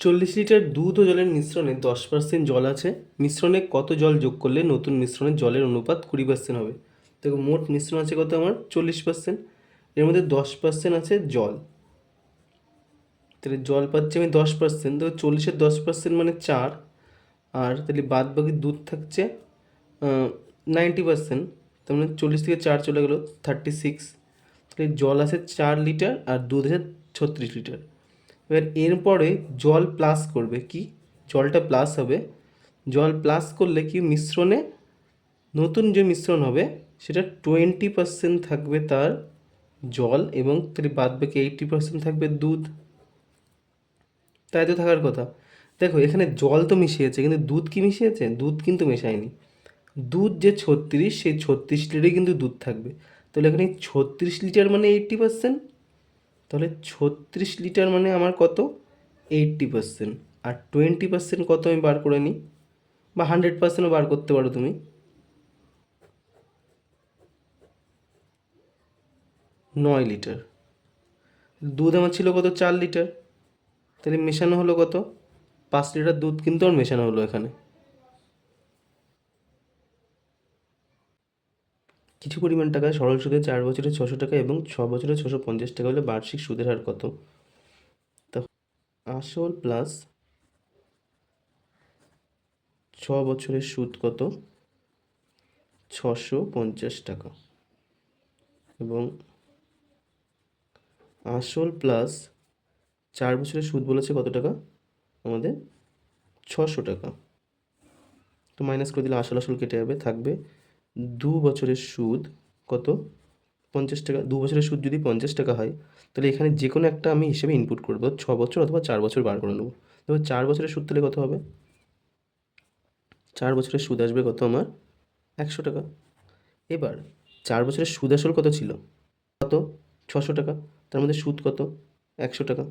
চল্লিশ লিটার দুধ ও জলের মিশ্রণে দশ পার্সেন্ট জল আছে। মিশ্রণে কত জল যোগ করলে নতুন মিশ্রণে জলের অনুপাত কুড়ি পার্সেন্ট হবে? দেখো, মোট মিশ্রণ আছে কত আমার? চল্লিশ পার্সেন্ট এর মধ্যে দশ পার্সেন্ট আছে জল। তাহলে জল পাচ্ছি আমি দশ পার্সেন্ট তো চল্লিশের দশ পার্সেন্ট মানে চার। আর তাহলে বাদ বাকি দুধ থাকছে নাইনটি পার্সেন্ট তার মানে চল্লিশ থেকে চার চলে গেলো থার্টি সিক্স তাহলে জল আছে চার লিটার আর দুধ আছে ছত্রিশ লিটার। এবার এরপরে জল প্লাস করবে কি? জলটা প্লাস হবে। জল প্লাস করলে কি মিশ্রণে? নতুন যে মিশ্রণ হবে, সেটা টোয়েন্টি পার্সেন্ট থাকবে তার জল এবং তার বাদ বাকি এইটটি পার্সেন্ট থাকবে দুধ। তাই তো থাকার কথা। দেখো, এখানে জল তো মিশিয়েছে, কিন্তু দুধ কি মিশিয়েছে? দুধ কিন্তু মেশায়নি। দুধ যে ছত্রিশ, সেই ছত্রিশ লিটারই কিন্তু দুধ থাকবে। তাহলে এখানে ছত্রিশ লিটার মানে এইটটি পার্সেন্ট তাহলে ছত্রিশ লিটার মানে আমার কত? এইটটি পার্সেন্ট আর টোয়েন্টি পার্সেন্ট কত আমি বার করে নিই? বা হান্ড্রেড পার্সেন্টও বার করতে পারো তুমি। নয় লিটার। দুধ আমার ছিল কত? চার লিটার। তাহলে মেশানো হলো কত? পাঁচ লিটার দুধ কিন্তু আর মেশানো হলো এখানে। কিছু পরিমাণ টাকা সরল সুদে চার বছরে ছশো টাকা এবং ছ বছরে ছশো পঞ্চাশ টাকা হলে বার্ষিক সুদের হার কত? তা আসল প্লাস ছ বছরের সুদ কত? ছশো পঞ্চাশ টাকা। এবং আসল প্লাস চার বছরের সুদ বলেছে কত টাকা? আমাদের ছশো টাকা। তো মাইনাস করে দিলে আসল আসল কেটে যাবে, থাকবে দু বছরের সুদ কত? পঞ্চাশ টাকা। দু বছরের সুদ যদি পঞ্চাশ টাকা হয়, তাহলে এখানে যে কোনো একটা আমি হিসেবে ইনপুট করব। ছ বছর অথবা চার বছর বার করে নেব। তবে চার বছরের সুদ তাহলে কত হবে? চার বছরের সুদ আসবে কত আমার? একশো টাকা। এবার চার বছরের সুদ আসল কত ছিল? কত? ছশো টাকা। তার মধ্যে সুদ কত? একশো টাকা।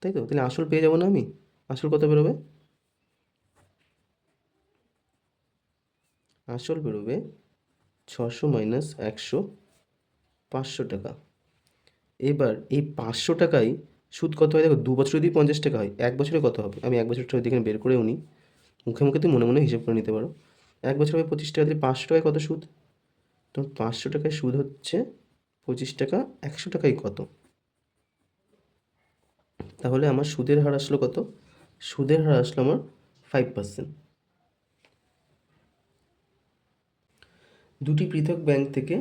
তাই তো? তাহলে আসল পেয়ে যাব না আমি? আসল কত বেরোবে? আসল বেরোবে ছশো মাইনাস একশো পাঁচশো টাকা। এবার এই পাঁচশো টাকায় সুদ কত হয়? দেখো, দু বছর যদি পঞ্চাশ টাকা হয়, এক বছরে কত হবে? আমি এক বছরটা এখানে বের করেও নিই। মুখে মুখে তুমি মনে মনে হিসেব করে নিতে পারো। এক বছর হবে পঁচিশ টাকা দিলে পাঁচশো টাকায় কত সুদ? তো পাঁচশো টাকায় সুদ হচ্ছে পঁচিশ টাকা, একশো টাকায় কত? তাহলে আমার সুদের হার আসলো কত? সুদের হার আসলো আমার ফাইভ পার্সেন্ট দুটি পৃথক ব্যাংক থেকে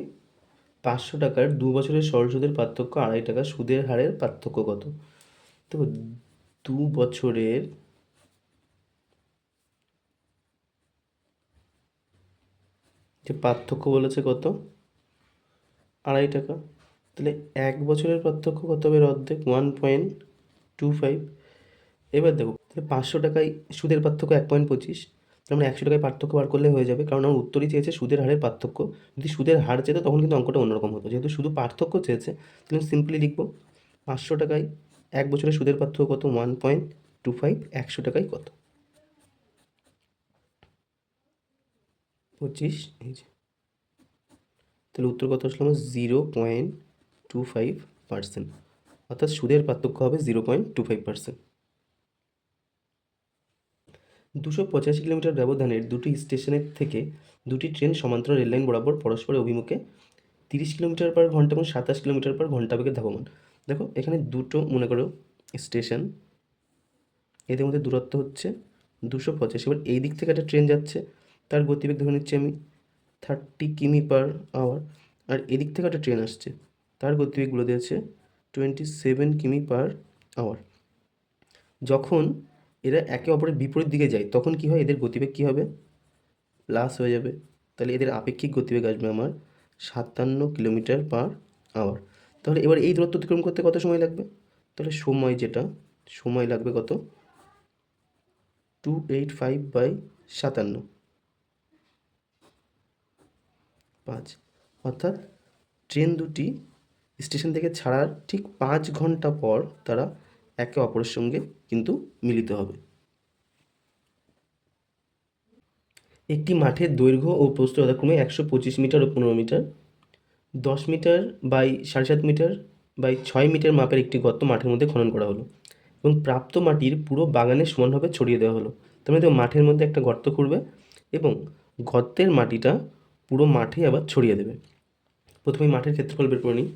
পাঁচশো টাকার দু বছরের সরল সুদের পার্থক্য আড়াই টাকা সুদের হারের পার্থক্য কত? তো দু বছরের যে পার্থক্য বলেছে কত? আড়াই টাকা। তাহলে এক বছরের পার্থক্য কত হবে অর্ধেক? One point two five. এবার দেখো, তাহলে পাঁচশো টাকায় সুদের পার্থক্য এক পয়েন্ট পঁচিশ। মানে একশো টাকায় পার্থক্য বার করলে হয়ে যাবে। কারণ আমার উত্তরই চেয়েছে সুদের হারের পার্থক্য। যদি সুদের হার চেত তখন কিন্তু অঙ্কটা অন্যরকম হতো। যেহেতু শুধু পার্থক্য চেয়েছে, তাহলে সিম্পলি লিখব, পাঁচশো টাকায় এক বছরের সুদের পার্থক্য কত? ওয়ান পয়েন্ট টু ফাইভ একশো টাকায় কত? পঁচিশ, এই যে। তাহলে উত্তর কত আসলো আমার? Zero point two five percent অর্থাৎ সুদের পার্থক্য হবে zero point two five percent দুশো পঁচাশি কিলোমিটার ব্যবধানের দুটি স্টেশনের থেকে দুটি ট্রেন সমান্তরাল রেললাইন বরাবর পরস্পরের অভিমুখে তিরিশ কিলোমিটার পার ঘণ্টা এবং সাতাশ কিলোমিটার পার ঘণ্টা বেগে ধাবমান। দেখো, এখানে দুটো, মনে করো, স্টেশন। এদের মধ্যে দূরত্ব হচ্ছে দুশো পঁচাশি। এবার এই দিক থেকে একটা ট্রেন যাচ্ছে, তার গতিবেগ ধরে নিচ্ছি আমি থার্টি কিমি পার আওয়ার। আর এদিক থেকে একটা ট্রেন আসছে, তার গতিবেগগুলো দিয়েছে টোয়েন্টি সেভেন কিমি পার আওয়ার। যখন এরা একে অপরের বিপরীত দিকে যায়, তখন কি হয়? এদের গতিবেগ কী হবে? প্লাস হয়ে যাবে। তাহলে এদের আপেক্ষিক গতিবেগ আসবে আমার সাতান্ন কিলোমিটার পার আওয়ার তাহলে এবার এই দূরত্ব অতিক্রম করতে কত সময় লাগবে? তাহলে সময় যেটা, সময় লাগবে কত? টু এইট ফাইভ বাই সাতান্ন। পাঁচ। অর্থাৎ ট্রেন দুটি স্টেশন থেকে ছাড়ার ঠিক পাঁচ ঘণ্টা পর তারা একে অপরের সঙ্গে কিন্তু মিলিত হবে। একটি মাঠের দৈর্ঘ্য ও প্রস্থ যথাক্রমে একশো পঁচিশ মিটার ও পনেরো মিটার, দশ মিটার বাই সাড়ে সাত মিটার বাই ছয় মিটার মাপের একটি গর্ত মাঠের মধ্যে খনন করা হলো এবং প্রাপ্ত মাটির পুরো বাগানে সমানভাবে ছড়িয়ে দেওয়া হলো। তার মানে মাঠের মধ্যে একটা গর্ত করবে এবং গর্তের মাটিটা পুরো মাঠে আবার ছড়িয়ে দেবে। প্রথমে মাঠের ক্ষেত্রফল বের করে নিই।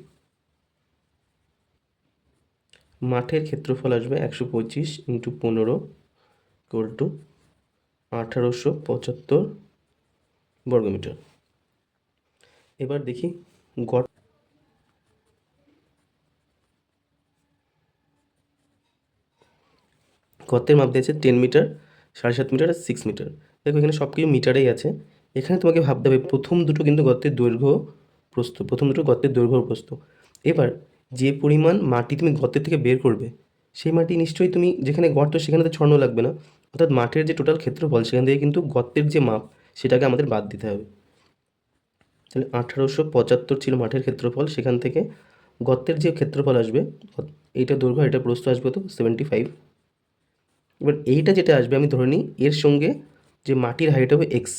মাঠের ক্ষেত্রফল আসবে একশো পঁচিশ ইন্টু পনেরো ইকুয়াল টু আঠারোশো পঁচাত্তর বর্গমিটার। এবার দেখি গড় গর্তের মাপ দিয়েছে টেন মিটার সাড়ে সাত মিটার আর সিক্স মিটার দেখো এখানে সব কিছু মিটারেই আছে। এখানে তোমাকে ভাবতে হবে প্রথম দুটো কিন্তু গর্তের দৈর্ঘ্য প্রস্থ প্রথম দুটো গর্তের দৈর্ঘ্য প্রস্থ এবার যে পরিমাণ মাটি তুমি গর্তের থেকে বের করবে, সেই মাটি নিশ্চয়ই তুমি যেখানে গর্ত সেখানে তো ছড়ানো লাগবে না। অর্থাৎ মাঠের যে টোটাল ক্ষেত্রফল, সেখান থেকে কিন্তু গর্তের যে মাপ, সেটাকে আমাদের বাদ দিতে হবে। তাহলে আঠারোশো পঁচাত্তর ছিল মাঠের ক্ষেত্রফল, সেখান থেকে গর্তের যে ক্ষেত্রফল আসবে, এইটা দৈর্ঘ্য, এটা প্রস্থ আসবে তো সেভেন্টি ফাইভ এবার এইটা যেটা আসবে, আমি ধরে নিই, এর সঙ্গে যে মাটির হাইট হবে এক্স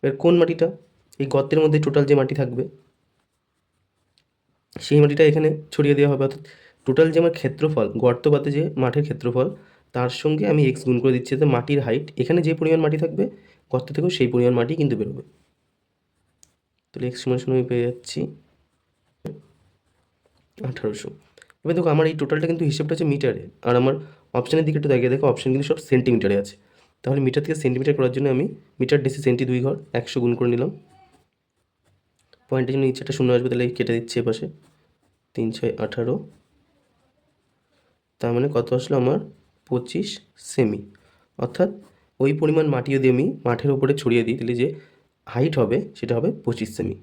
এবার কোন মাটিটা? এই গর্তের মধ্যে টোটাল যে মাটি থাকবে সেই মাটিটা এখানে ছড়িয়ে দেওয়া হবে। অর্থাৎ টোটাল যে আমার ক্ষেত্রফল, গর্ত গর্তপাতে যে মাঠের ক্ষেত্রফল, তার সঙ্গে আমি এক্স গুণ করে দিচ্ছি। যাতে মাটির হাইট এখানে যে পরিমাণ মাটি থাকবে, গর্ত থেকেও সেই পরিমাণ মাটি কিন্তু বেরোবে। তাহলে এক্স সময় আমি পেয়ে যাচ্ছি আঠারোশো। এবার দেখো, আমার এই টোটালটা কিন্তু হিসেবটা হচ্ছে মিটারে আর আমার অপশানের দিকে একটু দেখিয়ে দেখো অপশান কিন্তু সব সেন্টিমিটারে আছে। তাহলে মিটার থেকে সেন্টিমিটার করার জন্য আমি মিটার ডিসি সেন্টি দুই ঘর একশো গুণ করে নিলাম। পয়েন্টের জন্য একটা শূন্য আসবে তাহলে কেটে দিচ্ছি এপাশে তিন, ছয়, আঠারো। তার মানে কত আসলো আমার? পঁচিশ সেমি। অর্থাৎ ওই পরিমাণ মাটি যদি আমি মাঠের উপরে ছড়িয়ে দিই, তাহলে যে হাইট হবে সেটা হবে পঁচিশ সেমি।